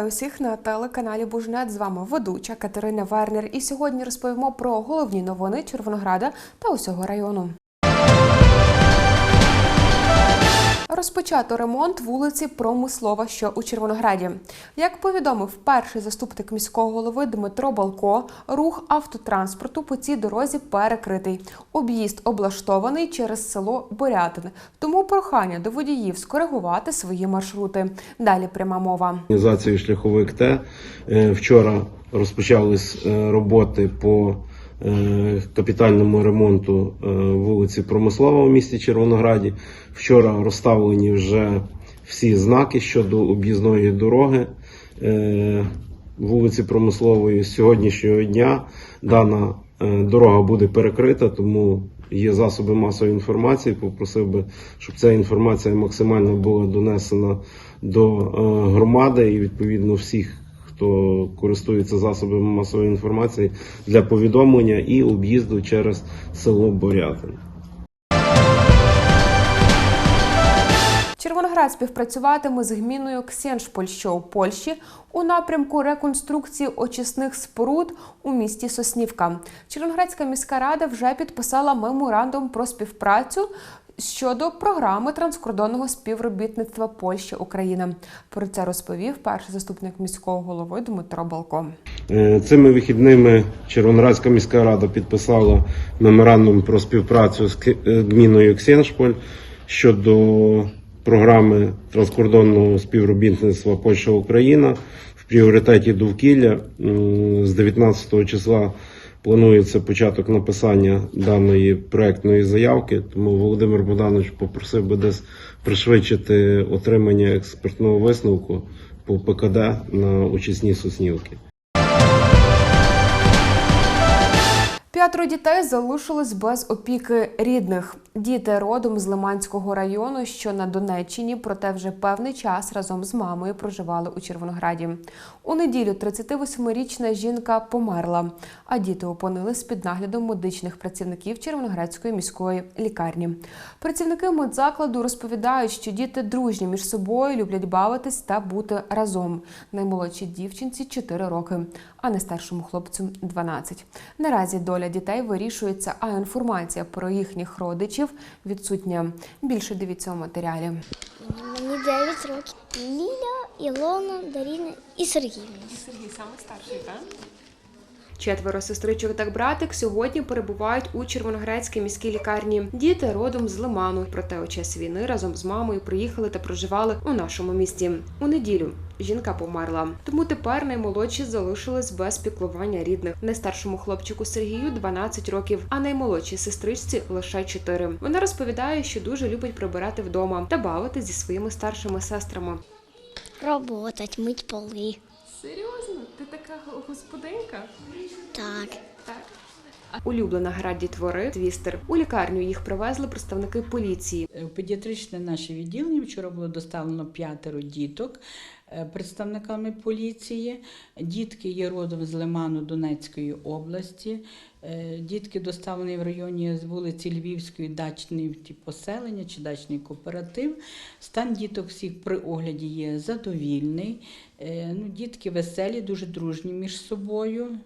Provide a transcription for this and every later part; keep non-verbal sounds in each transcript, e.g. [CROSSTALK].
Вітаю усіх на телеканалі Бужнет. З вами ведуча Катерина Вернер. І сьогодні розповімо про головні новини Червонограда та усього району. Розпочато ремонт вулиці Промислова, що у Червонограді. Як повідомив перший заступник міського голови Дмитро Балко, рух автотранспорту по цій дорозі перекритий. Об'їзд облаштований через село Борятин. Тому прохання до водіїв скоригувати свої маршрути. Далі пряма мова. організацією шляховик Т. Е, Вчора розпочались е, роботи по капітальному ремонту е, вулиці Промислова в місті Червонограді. Вчора розставлені вже всі знаки щодо об'їзної дороги е, вулиці Промислової. З сьогоднішнього дня дана е, дорога буде перекрита, тому є засоби масової інформації. Попросив би, щоб ця інформація максимально була донесена до е, громади і відповідно всіх, хто користується засобами масової інформації для повідомлення і об'їзду через село Борятин. Червоноград співпрацюватиме з гміною Ксеншполь, що у Польщі, у напрямку реконструкції очисних споруд у місті Соснівка. Червоноградська міська рада вже підписала меморандум про співпрацю щодо програми транскордонного співробітництва Польща Україна. Про це розповів перший заступник міського голови Дмитро Балко. Е, Цими вихідними Червоноградська міська рада підписала меморандум про співпрацю з е, гміною Ксеншполь щодо програми транскордонного співробітництва Польща Україна в пріоритеті довкілля. З 19 числа планується початок написання даної проектної заявки. Тому Володимир Богданович попросив би десь пришвидшити отримання експертного висновку по ПКД на очисні соснівки. П'ятеро дітей залишились без опіки рідних. Діти родом з Лиманського району, що на Донеччині, проте вже певний час разом з мамою проживали у Червонограді. У неділю 38-річна жінка померла, а діти опинились під наглядом медичних працівників Червоноградської міської лікарні. Працівники медзакладу розповідають, що діти дружні між собою люблять бавитись та бути разом. Наймолодшій дівчинці 4 роки, а найстаршому хлопцю 12. Наразі доля дітей вирішується, а інформація про їхніх родичів відсутня. Більше дивіться у матеріалі. Мені 9 років. Ліля, Ілона, Даріна і Сергій. Сергій саме старший, так? Четверо сестричок та братик сьогодні перебувають у Червоноградській міській лікарні. Діти родом з Лиману. Проте у час війни разом з мамою приїхали та проживали у нашому місті. У неділю жінка померла. Тому тепер наймолодші залишились без піклування рідних. Найстаршому хлопчику Сергію 12 років, а наймолодшій сестричці лише 4. Вона розповідає, що дуже любить прибирати вдома та бавити зі своїми старшими сестрами. Работать, мить поли. Серйозно, ти така господинка? Так. Улюблена гра дітвори твістер. У лікарню їх привезли представники поліції. У педіатричне наше відділення вчора було доставлено п'ятеро діток е, представниками поліції. Дітки є родом з Лиману Донецької області. Е, Дітки доставлені в районі з вулиці Львівської дачний поселення чи дачний кооператив. Стан діток всіх при огляді є задовільний. Е, Ну, дітки веселі, дуже дружні між собою.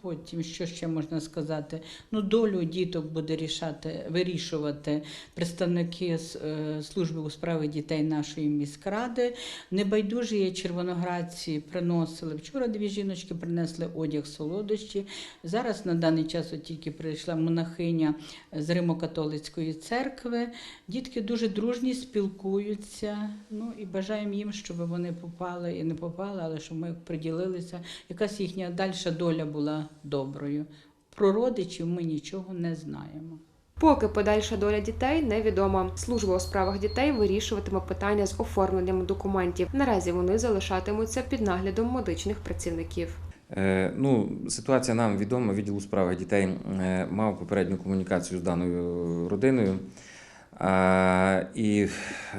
Потім, що ще можна сказати? Ну, долю діток буде рішати, вирішувати представники е, служби у справах дітей нашої міськради. Небайдужі червоноградці приносили. Вчора дві жіночки принесли одяг солодощі. Зараз на даний час тільки прийшла монахиня з Римо-католицької церкви. Дітки дуже дружні, спілкуються. Ну і бажаємо їм, щоб вони попали і не попали, але щоб ми приділилися. Якась їхня дальша доля була доброю. Про родичів ми нічого не знаємо. Поки подальша доля дітей невідома. Служба у справах дітей вирішуватиме питання з оформленням документів. Наразі вони залишатимуться під наглядом медичних працівників. Е, Ну, ситуація нам відома. Відділ у справах дітей е, мав попередню комунікацію з даною родиною. А, і,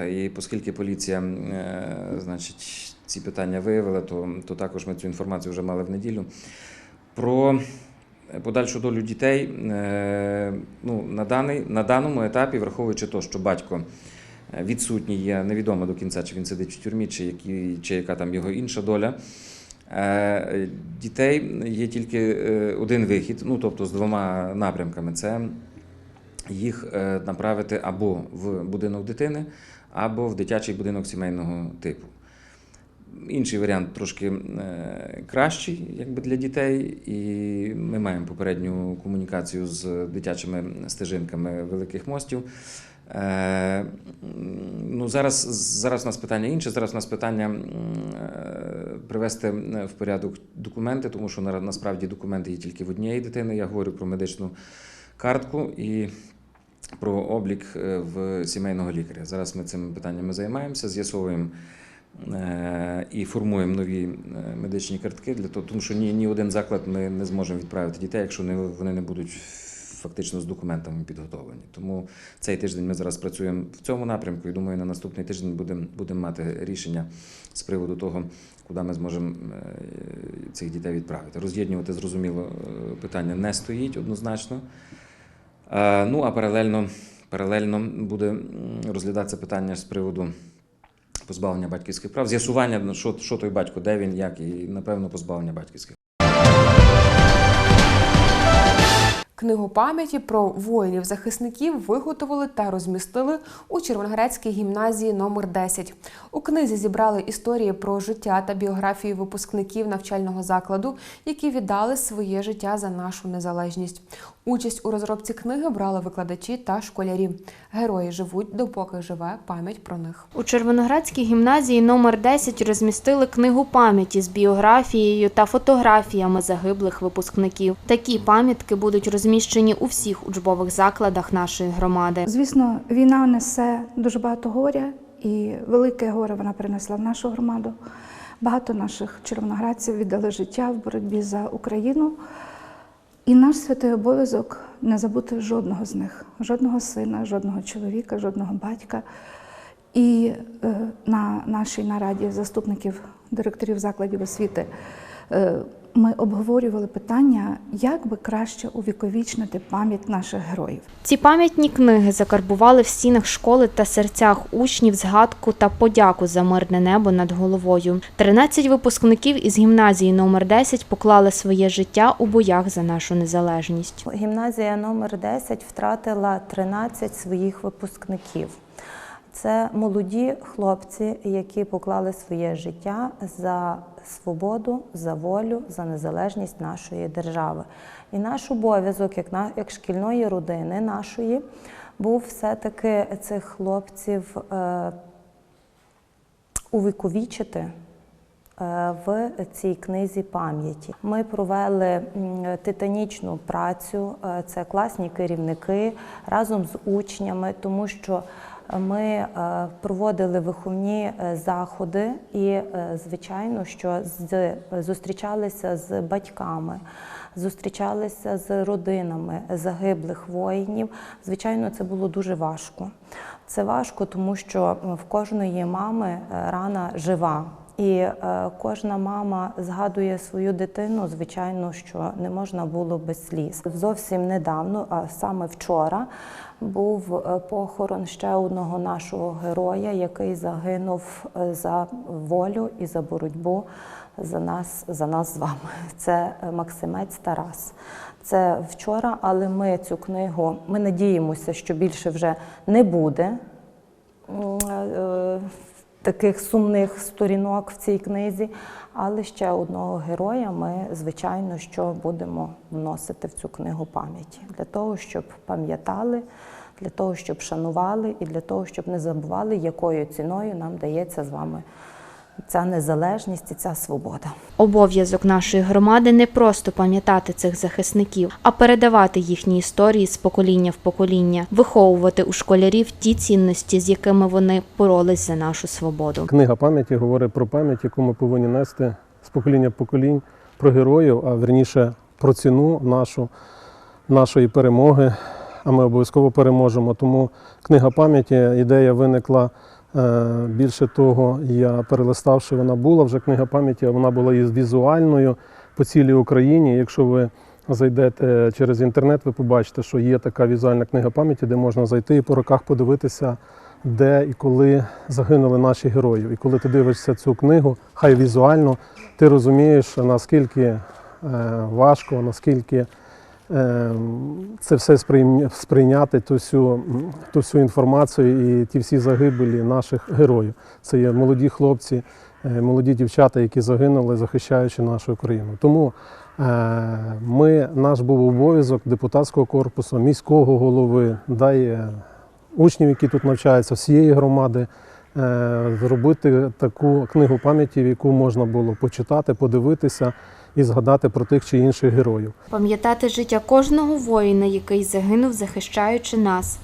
і оскільки поліція е, значить, ці питання виявила, то, то також ми цю інформацію вже мали в неділю. Про подальшу долю дітей е, ну, на, даний, на даному етапі, враховуючи те, що батько е, відсутній є. Невідомо до кінця, чи він сидить в тюрмі, чи, які, чи яка там його інша доля. Е, Дітей є тільки е, один вихід, ну тобто з двома напрямками. Це їх е, направити або в будинок дитини, або в дитячий будинок сімейного типу. Інший варіант трошки е, кращий якби для дітей, і ми маємо попередню комунікацію з дитячими стежинками великих мостів. Е, ну, зараз, зараз у нас питання інше. Зараз у нас питання е, привести в порядок документи, тому що на- насправді документи є тільки в однієї дитини. Я говорю про медичну картку і про облік в сімейного лікаря. Зараз ми цими питаннями займаємося, з'ясовуємо і формуємо нові е, медичні картки для того, тому що ні, ні один заклад ми не зможемо відправити дітей, якщо вони не будуть фактично з документами підготовлені. Тому цей тиждень ми зараз працюємо в цьому напрямку і думаю, на наступний тиждень будемо будемо мати рішення з приводу того, куди ми зможемо е, цих дітей відправити. Роз'єднувати, зрозуміло, е, питання не стоїть однозначно. Е, Ну а паралельно, паралельно буде розглядатися питання з приводу позбавлення батьківських прав, з'ясування, що, що той батько, де він, як, і напевно позбавлення батьківських. Книгу пам'яті про воїнів-захисників виготовили та розмістили у Червоноградській гімназії номер 10 У книзі зібрали історії про життя та біографії випускників навчального закладу, які віддали своє життя за нашу незалежність. Участь у розробці книги брали викладачі та школярі. Герої живуть, допоки живе пам'ять про них. У Червоноградській гімназії номер 10 розмістили книгу пам'яті з біографією та фотографіями загиблих випускників. Такі пам'ятки будуть розміщені у всіх учбових закладах нашої громади. Звісно, війна несе дуже багато горя, і велике горе вона принесла в нашу громаду. Багато наших червоноградців віддали життя в боротьбі за Україну. І наш святий обов'язок не забути жодного з них, жодного сина, жодного чоловіка, жодного батька. І е, на нашій нараді заступників директорів закладів освіти е, ми обговорювали питання, як би краще увіковічнити пам'ять наших героїв. Ці пам'ятні книги закарбували в стінах школи та серцях учнів згадку та подяку за мирне небо над головою. 13 випускників із гімназії номер 10 поклали своє життя у боях за нашу незалежність. Гімназія номер 10 втратила 13 своїх випускників. Це молоді хлопці, які поклали своє життя за свободу, за волю, за незалежність нашої держави. І наш обов'язок, як, на, як шкільної родини нашої, був все-таки цих хлопців е, увіковічити е, в цій книзі пам'яті. Ми провели титанічну працю, е, це класні керівники разом з учнями, тому що ми е, проводили виховні е, заходи і, е, звичайно, що з, зустрічалися з батьками. Зустрічалися з родинами загиблих воїнів. Звичайно, це було дуже важко. Це важко, тому що в кожної мами рана жива. І е, кожна мама згадує свою дитину, звичайно, що не можна було без сліз. Зовсім недавно, а саме вчора, був е, похорон ще одного нашого героя, який загинув е, за волю і за боротьбу за нас, за нас з вами. [LAUGHS] Це Максимець Тарас. Це вчора, але ми цю книгу, ми надіємося, що більше вже не буде таких сумних сторінок в цій книзі. Але ще одного героя ми, звичайно, що будемо вносити в цю книгу пам'яті для того, щоб пам'ятали, для того, щоб шанували і для того, щоб не забували, якою ціною нам дається з вами ця незалежність і ця свобода. Обов'язок нашої громади не просто пам'ятати цих захисників, а передавати їхні історії з покоління в покоління, виховувати у школярів ті цінності, з якими вони боролись за нашу свободу. Книга пам'яті говорить про пам'ять, яку ми повинні нести з покоління в поколінь про героїв, а верніше про ціну нашу, нашої перемоги. А ми обов'язково переможемо. Тому книга пам'яті, ідея виникла більше того, я перелиставши, вона була вже книга пам'яті, вона була і візуальною по цілій Україні. Якщо ви зайдете через інтернет, ви побачите, що є така візуальна книга пам'яті, де можна зайти і по роках подивитися де і коли загинули наші герої. І коли ти дивишся цю книгу, хай візуально, ти розумієш, наскільки е, важко, наскільки е, це все сприйня- сприйняти, ту всю, ту всю інформацію і ті всі загибелі наших героїв. Це є молоді хлопці, е, молоді дівчата, які загинули, захищаючи нашу країну. Тому е, ми, наш був обов'язок депутатського корпусу, міського голови, да і е, учнів, які тут навчаються, всієї громади, зробити таку книгу пам'яті, в яку можна було почитати, подивитися і згадати про тих чи інших героїв. Пам'ятати життя кожного воїна, який загинув, захищаючи нас,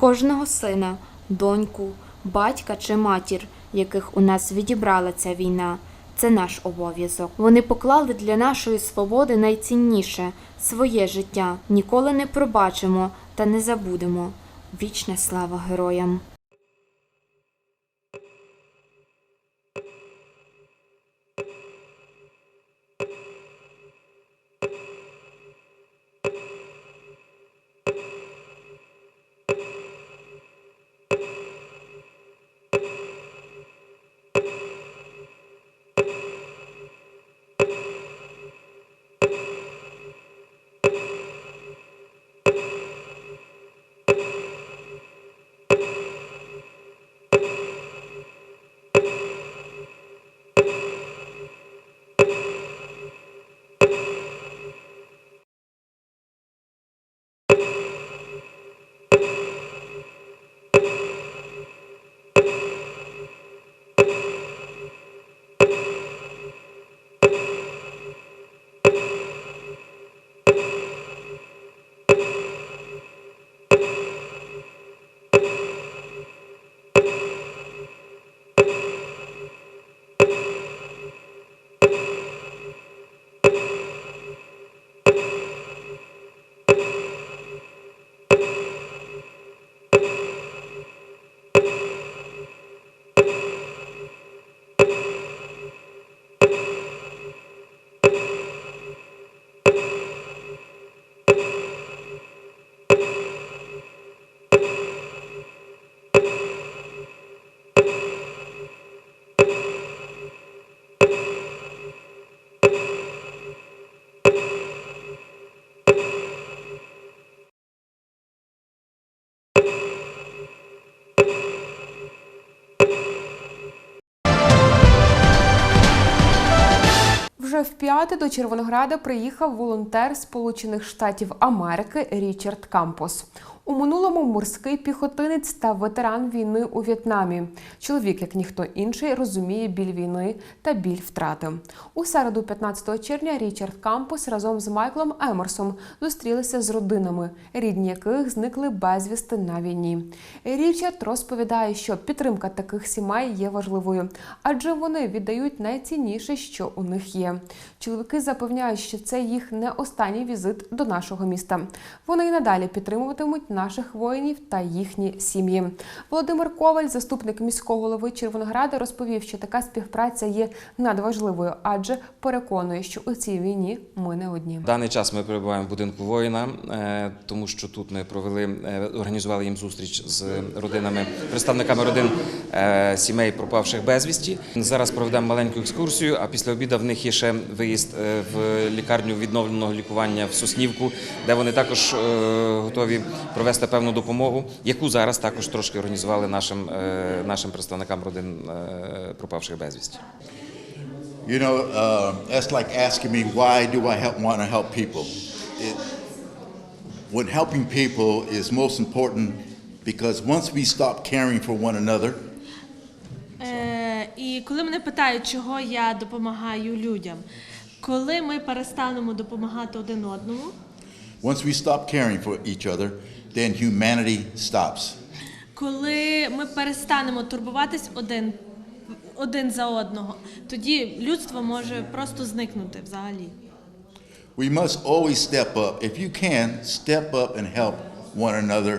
кожного сина, доньку, батька чи матір, яких у нас відібрала ця війна. Це наш обов'язок. Вони поклали для нашої свободи найцінніше своє життя. Ніколи не пробачимо та не забудемо. Вічна слава героям! Вже п'яти до Червонограда приїхав волонтер Сполучених Штатів Америки Річард Кампос. У минулому морський піхотинець та ветеран війни у В'єтнамі. Чоловік, як ніхто інший, розуміє біль війни та біль втрати. У середу, 15 червня, Річард Кампос разом з Майклом Емерсом зустрілися з родинами, рідні яких зникли безвісти на війні. Річард розповідає, що підтримка таких сімей є важливою, адже вони віддають найцінніше, що у них є. Чоловіки запевняють, що це їх не останній візит до нашого міста. Вони й надалі підтримуватимуть наших воїнів та їхні сім'ї. Володимир Коваль, заступник міського голови Червонограда, розповів, що така співпраця є надважливою, адже переконує, що у цій війні ми не одні. Даний час ми перебуваємо в будинку воїна, е, тому що тут ми провели, е, організували їм зустріч з родинами, представниками родин е, сімей пропавших безвісті. Зараз проведемо маленьку екскурсію, а після обіду в них є ще виїзд в лікарню відновленого лікування в Соснівку, де вони також готові провести певну допомогу, яку зараз також трошки організували нашим, е, нашим представникам родин е, пропавших безвісті. You know, uh, that's like asking me why do I help, want to help people. It, when helping people is most important because once we stop caring for one another, Е, і коли мене питають, чого я допомагаю людям, коли ми перестанемо допомагати один одному, once we stop caring for each other, then humanity stops. коли ми перестанемо турбуватись один, один за одного, тоді людство може просто зникнути взагалі. We must always step up. If you can, step up and help one another,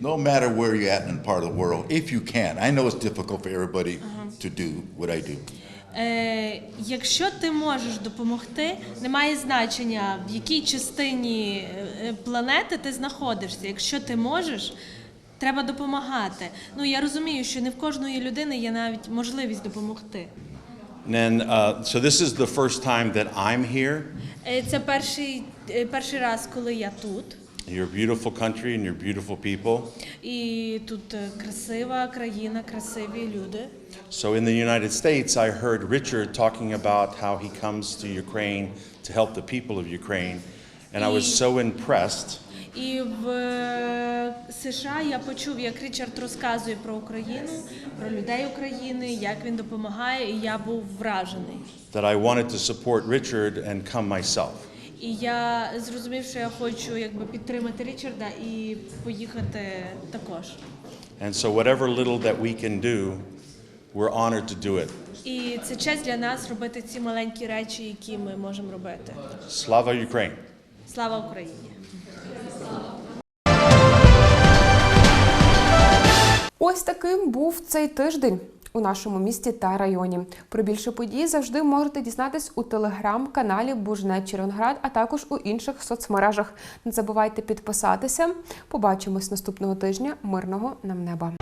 no matter where you're at in part of the world. If you can. I know it's difficult for everybody to do what I do. Е, якщо ти можеш допомогти, немає значення, в якій частині е, планети ти знаходишся. Якщо ти можеш, Треба допомагати. Ну я розумію, що не в кожної людини є навіть можливість допомогти. And then, uh, so this is the first time that I'm here. Е, Це перший, е, перший раз, коли я тут. You're a beautiful country and you're beautiful people. І тут е, красива країна, красиві люди. So in the United States, I heard Richard talking about how he comes to Ukraine to help the people of Ukraine. And I was so impressed. І в е, США я почув, як Річард розказує про Україну, про людей України, як він допомагає, і я був вражений. that I wanted to support Richard and come myself. І я зрозумів, що я хочу якби підтримати Річарда і поїхати також. And so, whatever little that we can do, we're honored to do it. І це честь для нас робити ці маленькі речі, які ми можемо робити. Slava Ukraine! Слава Україні! Ось таким був цей тиждень у нашому місті та районі. Про більше подій завжди можете дізнатись у телеграм-каналі Бужне Черонград, а також у інших соцмережах. Не забувайте підписатися. Побачимось наступного тижня. Мирного нам неба.